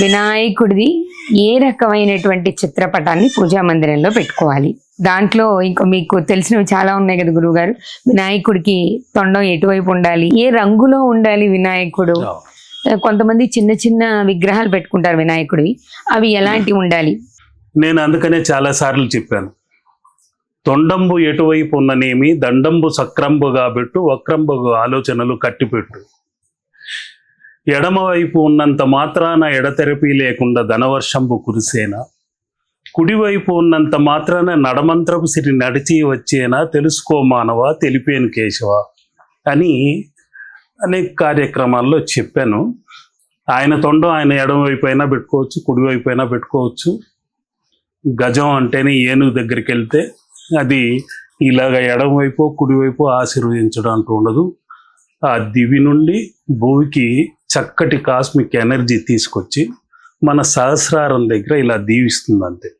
వినాయకుడిది ఏ రకమైనటువంటి చిత్రపటాన్ని పూజా మందిరంలో పెట్టుకోవాలి? దాంట్లో ఇంకా మీకు తెలిసినవి చాలా ఉన్నాయి కదా గురువు గారు వినాయకుడికి తొండం ఎటువైపు ఉండాలి? ఏ రంగులో ఉండాలి వినాయకుడు? కొంతమంది చిన్న చిన్న విగ్రహాలు పెట్టుకుంటారు వినాయకుడివి. అవి ఎలాంటివి ఉండాలి? నేను అందుకనే చాలా సార్లు చెప్పాను. తొండంబు ఎటువైపు ఉన్ననేమి దండంబు సక్రంబుగా పెట్టు వక్రంబు ఆలోచనలు కట్టిపెట్టు. ఎడమవైపు ఉన్నంత మాత్రాన ఎడతెరపి లేకుండా ధనవర్షంపు కురిసేనా? కుడివైపు ఉన్నంత మాత్రాన నడమంత్రపు సిరి నడిచి వచ్చేనా? తెలుసుకో మానవా తెలిపేను కేశవ అని అనేక కార్యక్రమాల్లో చెప్పాను. ఆయన తొండం ఆయన ఎడమవైపు అయినా పెట్టుకోవచ్చు కుడివైపు అయినా పెట్టుకోవచ్చు. గజం అంటేనే ఏనుగు దగ్గరికి వెళ్తే అది ఇలాగ ఎడమవైపు కుడివైపు ఆశీర్వదించడం అంటూ ఉండదు. ఆ దివి నుండి భూమికి చక్కటి కాస్మిక్ ఎనర్జీ తీసుకొచ్చి మన సహస్రారం దగ్గర ఇలా దీవిస్తుంది అంతే